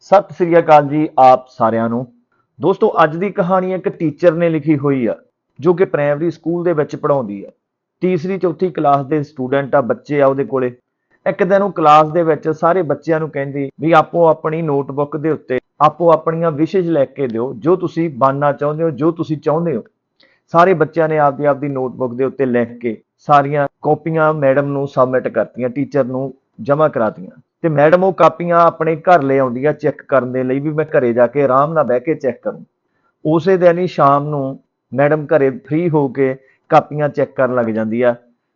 ਸਤਿ ਸ੍ਰੀ ਅਕਾਲ ਜੀ ਆਪ ਸਾਰਿਆਂ ਨੂੰ। ਦੋਸਤੋ, ਅੱਜ ਦੀ ਕਹਾਣੀ ਇੱਕ ਟੀਚਰ ਨੇ ਲਿਖੀ ਹੋਈ ਆ, ਜੋ ਕਿ ਪ੍ਰਾਇਮਰੀ ਸਕੂਲ ਦੇ ਵਿੱਚ ਪੜ੍ਹਾਉਂਦੀ ਆ। ਤੀਸਰੀ, ਚੌਥੀ ਕਲਾਸ ਦੇ ਸਟੂਡੈਂਟ ਆ ਬੱਚੇ ਆ ਉਹਦੇ ਕੋਲੇ। ਇੱਕ ਦਿਨ ਉਹ ਕਲਾਸ ਦੇ ਵਿੱਚ ਸਾਰੇ ਬੱਚਿਆਂ ਨੂੰ ਕਹਿੰਦੀ ਵੀ ਆਪੋ ਆਪਣੀ ਨੋਟਬੁੱਕ ਦੇ ਉੱਤੇ ਆਪੋ ਆਪਣੀਆਂ ਵਿਸ਼ੇਜ਼ ਲੈ ਕੇ ਦਿਓ, ਜੋ ਤੁਸੀਂ ਬਣਨਾ ਚਾਹੁੰਦੇ ਹੋ, ਜੋ ਤੁਸੀਂ ਚਾਹੁੰਦੇ ਹੋ। ਸਾਰੇ ਬੱਚਿਆਂ ਨੇ ਆਪਦੀ ਆਪਦੀ ਨੋਟਬੁੱਕ ਦੇ ਉੱਤੇ ਲਿਖ ਕੇ ਸਾਰੀਆਂ ਕਾਪੀਆਂ ਮੈਡਮ ਨੂੰ ਸਬਮਿਟ ਕਰਤੀਆਂ ਟੀਚਰ ਨੂੰ ਜਮ੍ਹਾਂ ਕਰਾਤੀਆਂ। ਤੇ ਮੈਡਮ ਉਹ ਕਾਪੀਆਂ ਆਪਣੇ ਘਰ ਲੈ ਆਉਂਦੀ ਆ ਚੈੱਕ ਕਰਨ ਦੇ ਲਈ ਵੀ ਮੈਂ ਘਰੇ ਜਾ ਕੇ ਆਰਾਮ ਨਾਲ ਬਹਿ ਕੇ ਚੈੱਕ ਕਰੂੰ। ਉਸੇ ਦਿਨ ਹੀ ਸ਼ਾਮ ਨੂੰ ਮੈਡਮ ਘਰੇ ਫ੍ਰੀ ਹੋ ਕੇ ਕਾਪੀਆਂ ਚੈੱਕ ਕਰਨ ਲੱਗ ਜਾਂਦੀ ਆ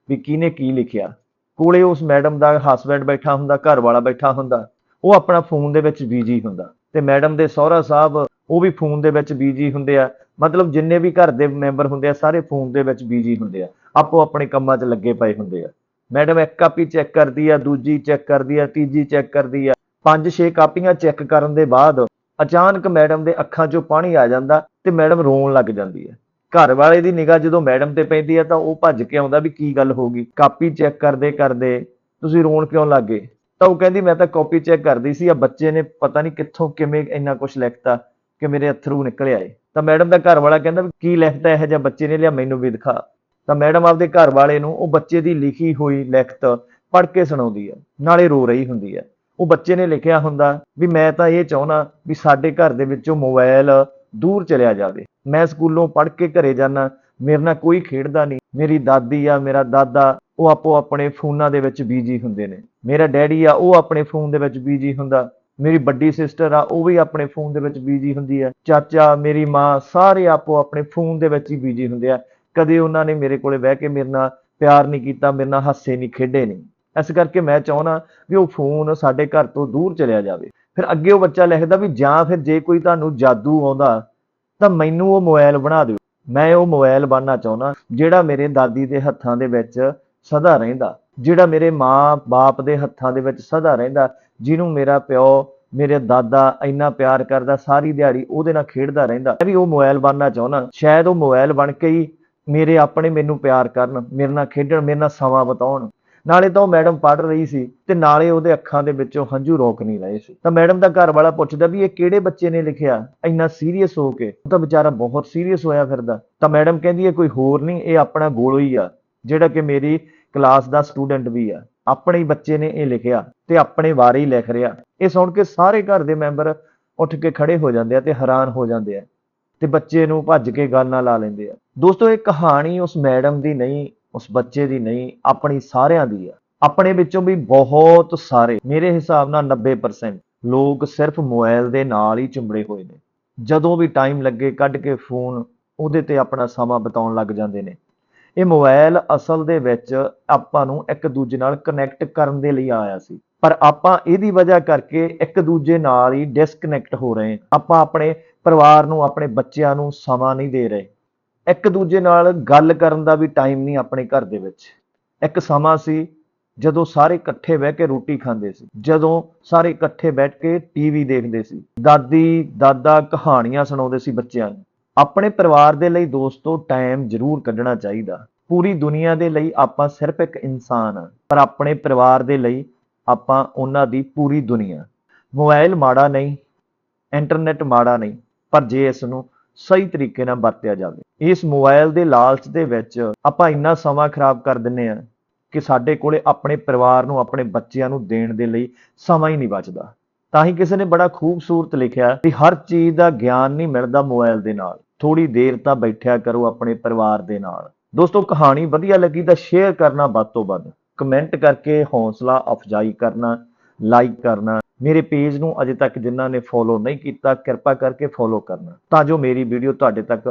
ਵੀ ਕਿਹਨੇ ਕੀ ਲਿਖਿਆ। ਕੋਲੇ ਉਸ ਮੈਡਮ ਦਾ ਹਸਬੈਂਡ ਬੈਠਾ ਹੁੰਦਾ ਘਰ ਵਾਲਾ ਬੈਠਾ ਹੁੰਦਾ, ਉਹ ਆਪਣਾ ਫੋਨ ਦੇ ਵਿੱਚ ਬੀਜੀ ਹੁੰਦਾ। ਤੇ ਮੈਡਮ ਦੇ ਸਹੁਰਾ ਸਾਹਿਬ ਉਹ ਵੀ ਫੋਨ ਦੇ ਵਿੱਚ ਬੀਜੀ ਹੁੰਦੇ ਆ। ਮਤਲਬ ਜਿੰਨੇ ਵੀ ਘਰ ਦੇ ਮੈਂਬਰ ਹੁੰਦੇ ਆ, ਸਾਰੇ ਫੋਨ ਦੇ ਵਿੱਚ ਬੀਜੀ ਹੁੰਦੇ ਆ। ਆਪੋ ਆਪਣੇ ਕੰਮਾਂ 'ਚ ਲੱਗੇ ਪਏ ਹੁੰਦੇ ਆ। ਮੈਡਮ, ਇੱਕ ਕਾਪੀ ਚੈੱਕ ਕਰਦੀ ਆ, ਦੂਜੀ ਚੈੱਕ ਕਰਦੀ ਆ, ਤੀਜੀ ਚੈੱਕ ਕਰਦੀ ਆ। ਪੰਜ ਛੇ ਕਾਪੀਆਂ ਚੈੱਕ ਕਰਨ ਦੇ ਬਾਅਦ ਅਚਾਨਕ ਮੈਡਮ ਦੇ ਅੱਖਾਂ 'ਚੋਂ ਪਾਣੀ ਆ ਜਾਂਦਾ ਤੇ ਮੈਡਮ ਰੋਣ ਲੱਗ ਜਾਂਦੀ ਹੈ ਘਰ ਵਾਲੇ ਦੀ ਨਿਗਾਹ ਜਦੋਂ ਮੈਡਮ ਤੇ ਪੈਂਦੀ ਹੈ ਤਾਂ ਉਹ ਭੱਜ ਕੇ ਆਉਂਦਾ ਵੀ ਕੀ ਗੱਲ ਹੋ ਗਈ। ਕਾਪੀ ਚੈੱਕ ਕਰਦੇ ਕਰਦੇ ਤੁਸੀਂ ਰੋਣ ਕਿਉਂ ਲੱਗੇ ਤਾਂ ਉਹ ਕਹਿੰਦੀ, ਮੈਂ ਤਾਂ ਕਾਪੀ ਚੈੱਕ ਕਰਦੀ ਸੀ, ਆ ਬੱਚੇ ਨੇ ਪਤਾ ਨਹੀਂ ਕਿੱਥੋਂ ਕਿਵੇਂ ਇੰਨਾ ਕੁਝ ਲਿਖਤਾ ਕਿ ਮੇਰੇ ਅਥਰੂ ਨਿਕਲ ਆਏ ਤਾਂ ਮੈਡਮ ਦਾ ਘਰ ਵਾਲਾ ਕਹਿੰਦਾ ਵੀ ਕੀ ਲਿਖਤਾ ਇਹ ਜਿਹਾ ਬੱਚੇ ਨੇ, ਲਿਆ ਮੈਨੂੰ ਵੀ ਦਿਖਾ। ਤਾਂ ਮੈਡਮ ਆਪਦੇ ਘਰ ਵਾਲੇ ਨੂੰ ਉਹ ਬੱਚੇ ਦੀ ਲਿਖੀ ਹੋਈ ਲਿਖਤ ਪੜ੍ਹ ਕੇ ਸੁਣਾਉਂਦੀ ਹੈ, ਨਾਲੇ ਰੋ ਰਹੀ ਹੁੰਦੀ ਹੈ। ਉਹ ਬੱਚੇ ਨੇ ਲਿਖਿਆ ਹੁੰਦਾ ਵੀ ਮੈਂ ਤਾਂ ਇਹ ਚਾਹੁੰਦਾ ਵੀ ਸਾਡੇ ਘਰ ਦੇ ਵਿੱਚੋਂ ਮੋਬਾਈਲ ਦੂਰ ਚਲਿਆ ਜਾਵੇ। ਮੈਂ ਸਕੂਲੋਂ ਪੜ੍ਹ ਕੇ ਘਰੇ ਜਾਣਾ ਮੇਰੇ ਨਾਲ ਕੋਈ ਖੇਡਦਾ ਨਹੀਂ। ਮੇਰੀ ਦਾਦੀ ਆ, ਮੇਰਾ ਦਾਦਾ, ਉਹ ਆਪੋ ਆਪਣੇ ਫੋਨਾਂ ਦੇ ਵਿੱਚ ਬੀਜੀ ਹੁੰਦੇ ਨੇ। ਮੇਰਾ ਡੈਡੀ ਆ, ਉਹ ਆਪਣੇ ਫੋਨ ਦੇ ਵਿੱਚ ਬੀਜੀ ਹੁੰਦਾ। ਮੇਰੀ ਵੱਡੀ ਸਿਸਟਰ ਆ, ਉਹ ਵੀ ਆਪਣੇ ਫੋਨ ਦੇ ਵਿੱਚ ਬੀਜੀ ਹੁੰਦੀ ਹੈ। ਚਾਚਾ, ਮੇਰੀ ਮਾਂ, ਸਾਰੇ ਆਪੋ ਆਪਣੇ ਫੋਨ ਦੇ ਵਿੱਚ ਹੀ ਬੀਜੀ ਹੁੰਦੇ ਆ। ਕਦੇ ਉਹਨਾਂ ਨੇ ਮੇਰੇ ਕੋਲੇ ਬਹਿ ਕੇ ਮੇਰੇ ਨਾਲ ਪਿਆਰ ਨਹੀਂ ਕੀਤਾ, ਮੇਰੇ ਨਾਲ ਹੱਸੇ ਨਹੀਂ, ਖੇਡੇ ਨਹੀਂ। ਇਸ ਕਰਕੇ ਮੈਂ ਚਾਹੁੰਦਾ ਵੀ ਉਹ ਫੋਨ ਸਾਡੇ ਘਰ ਤੋਂ ਦੂਰ ਚਲਿਆ ਜਾਵੇ। ਫਿਰ ਅੱਗੇ ਉਹ ਬੱਚਾ ਲਿਖਦਾ ਵੀ ਜਾਂ ਫਿਰ ਜੇ ਕੋਈ ਤੁਹਾਨੂੰ ਜਾਦੂ ਆਉਂਦਾ, ਤਾਂ ਮੈਨੂੰ ਉਹ ਮੋਬਾਈਲ ਬਣਾ ਦਿਓ। ਮੈਂ ਉਹ ਮੋਬਾਈਲ ਬਣਨਾ ਚਾਹੁੰਦਾ ਜਿਹੜਾ ਮੇਰੇ ਦਾਦੀ ਦੇ ਹੱਥਾਂ ਦੇ ਵਿੱਚ ਸਦਾ ਰਹਿੰਦਾ, ਜਿਹੜਾ ਮੇਰੇ ਮਾਂ-ਬਾਪ ਦੇ ਹੱਥਾਂ ਦੇ ਵਿੱਚ ਸਦਾ ਰਹਿੰਦਾ, ਜਿਹਨੂੰ ਮੇਰਾ ਪਿਓ, ਮੇਰੇ ਦਾਦਾ ਇੰਨਾ ਪਿਆਰ ਕਰਦਾ, ਸਾਰੀ ਦਿਹਾੜੀ ਉਹਦੇ ਨਾਲ ਖੇਡਦਾ ਰਹਿੰਦਾ। ਮੈਂ ਵੀ ਉਹ ਮੋਬਾਈਲ ਬਣਨਾ ਚਾਹੁੰਦਾ। ਸ਼ਾਇਦ ਉਹ ਮੋਬਾਈਲ ਬਣ ਕੇ ਹੀ ਮੇਰੇ ਆਪਣੇ ਮੈਨੂੰ ਪਿਆਰ ਕਰਨ, ਮੇਰੇ ਨਾਲ ਖੇਡਣ, ਮੇਰੇ ਨਾਲ ਸਮਾਂ ਬਿਤਾਉਣ। ਨਾਲੇ ਤਾਂ ਉਹ ਮੈਡਮ ਪੜ੍ਹ ਰਹੀ ਸੀ ਤੇ ਨਾਲੇ ਉਹਦੇ ਅੱਖਾਂ ਦੇ ਵਿੱਚੋਂ ਹੰਝੂ ਰੋਕ ਨਹੀਂ ਰਹੇ ਸੀ। ਤਾਂ ਮੈਡਮ ਦਾ ਘਰ ਵਾਲਾ ਪੁੱਛਦਾ ਵੀ ਇਹ ਕਿਹੜੇ ਬੱਚੇ ਨੇ ਲਿਖਿਆ? ਇੰਨਾ ਸੀਰੀਅਸ ਹੋ ਕੇ। ਉਹ ਤਾਂ ਵਿਚਾਰਾ ਬਹੁਤ ਸੀਰੀਅਸ ਹੋਇਆ ਫਿਰਦਾ। ਤਾਂ ਮੈਡਮ ਕਹਿੰਦੀ ਇਹ ਕੋਈ ਹੋਰ ਨਹੀਂ, ਇਹ ਆਪਣਾ ਗੋਲੋ ਹੀ ਆ, ਜਿਹੜਾ ਕਿ ਮੇਰੀ ਕਲਾਸ ਦਾ ਸਟੂਡੈਂਟ ਵੀ ਆ। ਆਪਣੇ ਹੀ ਬੱਚੇ ਨੇ ਇਹ ਲਿਖਿਆ ਤੇ ਆਪਣੇ ਬਾਰੇ ਹੀ ਲਿਖ ਰਿਹਾ। ਇਹ ਸੁਣ ਕੇ ਸਾਰੇ ਘਰ ਦੇ ਮੈਂਬਰ ਉੱਠ ਕੇ ਖੜੇ ਹੋ ਜਾਂਦੇ ਆ ਤੇ ਹੈਰਾਨ ਹੋ ਜਾਂਦੇ ਆ। ਤੇ ਬੱਚੇ ਨੂੰ ਭੱਜ ਕੇ ਗੱਲ ਨਾਲ ਲਾ ਲੈਂਦੇ ਆ। ਦੋਸਤੋ, ਇਹ ਕਹਾਣੀ ਉਸ ਮੈਡਮ ਦੀ ਨਹੀਂ, ਉਸ ਬੱਚੇ ਦੀ ਨਹੀਂ, ਆਪਣੀ ਸਾਰਿਆਂ ਦੀ ਆ। ਆਪਣੇ ਵਿੱਚੋਂ ਵੀ ਬਹੁਤ ਸਾਰੇ, ਮੇਰੇ ਹਿਸਾਬ ਨਾਲ 90% ਲੋਕ ਸਿਰਫ ਮੋਬਾਈਲ ਦੇ ਨਾਲ ਹੀ ਚੁੰਬੜੇ ਹੋਏ ਨੇ। ਜਦੋਂ ਵੀ ਟਾਈਮ ਲੱਗੇ, ਕੱਢ ਕੇ ਫੋਨ ਉਹਦੇ ਤੇ ਆਪਣਾ ਸਮਾਂ ਬਿਤਾਉਣ ਲੱਗ ਜਾਂਦੇ ਨੇ। ਇਹ ਮੋਬਾਈਲ ਅਸਲ ਦੇ ਵਿੱਚ ਆਪਾਂ ਨੂੰ ਇੱਕ ਦੂਜੇ ਨਾਲ ਕਨੈਕਟ ਕਰਨ ਦੇ ਲਈ ਆਇਆ ਸੀ। ਪਰ ਆਪਾਂ ਇਹਦੀ ਵਜ੍ਹਾ ਕਰਕੇ ਇੱਕ ਦੂਜੇ ਨਾਲ ਹੀ ਡਿਸਕਨੈਕਟ ਹੋ ਰਹੇ ਹਾਂ। ਆਪਾਂ ਆਪਣੇ ਪਰਿਵਾਰ ਨੂੰ, ਆਪਣੇ ਬੱਚਿਆਂ ਨੂੰ ਸਮਾਂ ਨਹੀਂ ਦੇ ਰਹੇ। ਇੱਕ ਦੂਜੇ ਨਾਲ ਗੱਲ ਕਰਨ ਦਾ ਵੀ ਟਾਈਮ ਨਹੀਂ ਆਪਣੇ ਘਰ ਦੇ ਵਿੱਚ। ਇੱਕ ਸਮਾਂ ਸੀ ਜਦੋਂ ਸਾਰੇ ਇਕੱਠੇ ਬਹਿ ਕੇ ਰੋਟੀ ਖਾਂਦੇ ਸੀ। ਜਦੋਂ ਸਾਰੇ ਇਕੱਠੇ ਬੈਠ ਕੇ ਟੀਵੀ ਦੇਖਦੇ ਸੀ। ਦਾਦੀ, ਦਾਦਾ ਕਹਾਣੀਆਂ ਸੁਣਾਉਂਦੇ ਸੀ ਬੱਚਿਆਂ ਨੂੰ। ਆਪਣੇ ਪਰਿਵਾਰ ਦੇ ਲਈ ਦੋਸਤੋ ਟਾਈਮ ਜ਼ਰੂਰ ਕੱਢਣਾ ਚਾਹੀਦਾ। ਪੂਰੀ ਦੁਨੀਆ ਦੇ ਲਈ ਆਪਾਂ ਸਿਰਫ ਇੱਕ ਇਨਸਾਨ ਹਾਂ, ਪਰ ਆਪਣੇ ਪਰਿਵਾਰ ਦੇ ਲਈ ਆਪਾਂ ਉਹਨਾਂ ਦੀ ਪੂਰੀ ਦੁਨੀਆ। ਮੋਬਾਈਲ ਮਾੜਾ ਨਹੀਂ ਇੰਟਰਨੈਟ ਮਾੜਾ ਨਹੀਂ। ਪਰ ਜੇ ਇਸ ਨੂੰ ਸਹੀ ਤਰੀਕੇ ਨਾਲ ਵਰਤਿਆ ਜਾਵੇ, ਇਸ ਮੋਬਾਈਲ ਦੇ ਲਾਲਚ ਦੇ ਵਿੱਚ ਆਪਾਂ ਇੰਨਾ ਸਮਾਂ ਖਰਾਬ ਕਰ ਦਿੰਨੇ ਆ ਕਿ ਸਾਡੇ ਕੋਲੇ ਆਪਣੇ ਪਰਿਵਾਰ ਨੂੰ, ਆਪਣੇ ਬੱਚਿਆਂ ਨੂੰ ਦੇਣ ਦੇ ਲਈ ਸਮਾਂ ਹੀ ਨਹੀਂ ਬਚਦਾ। ਤਾਂ ਹੀ ਕਿਸੇ ਨੇ ਬੜਾ ਖੂਬਸੂਰਤ ਲਿਖਿਆ ਕਿ ਹਰ ਚੀਜ਼ ਦਾ ਗਿਆਨ ਨਹੀਂ ਮਿਲਦਾ ਮੋਬਾਈਲ ਦੇ ਨਾਲ। ਥੋੜੀ ਦੇਰ ਤਾਂ ਬੈਠਿਆ ਕਰੋ ਆਪਣੇ ਪਰਿਵਾਰ ਦੇ ਨਾਲ। ਦੋਸਤੋ, ਕਹਾਣੀ ਵਧੀਆ ਲੱਗੀ ਤਾਂ ਸ਼ੇਅਰ ਕਰਨਾ ਵੱਧ ਤੋਂ ਵੱਧ। ਕਮੈਂਟ ਕਰਕੇ ਹੌਸਲਾ ਅਫਜਾਈ ਕਰਨਾ ਲਾਈਕ ਕਰਨਾ ਮੇਰੇ ਪੇਜ ਨੂੰ ਅਜੇ ਤੱਕ ਜਿਨ੍ਹਾਂ ਨੇ ਫੋਲੋ ਨਹੀਂ ਕੀਤਾ, ਕਿਰਪਾ ਕਰਕੇ ਫੋਲੋ ਕਰਨਾ, ਤਾਂ ਜੋ ਮੇਰੀ ਵੀਡੀਓ ਤੁਹਾਡੇ ਤੱਕ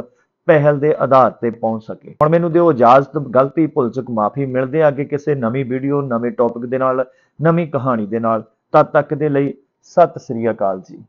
ਪਹਿਲ ਦੇ ਆਧਾਰ ਤੇ ਪਹੁੰਚ ਸਕੇ। ਹੁਣ ਮੈਨੂੰ ਦਿਓ ਇਜਾਜ਼ਤ, ਗਲਤੀ ਭੁੱਲ ਚੁੱਕ ਮਾਫੀ ਮਿਲਦੇ ਆ ਕਿ ਕਿਸੇ ਨਵੀਂ ਵੀਡੀਓ ਨਵੇਂ ਟੌਪਿਕ ਦੇ ਨਾਲ, ਨਵੀਂ ਕਹਾਣੀ ਦੇ ਨਾਲ। ਤਦ ਤੱਕ ਦੇ ਲਈ ਸਤਿ ਸ੍ਰੀ ਅਕਾਲ ਜੀ।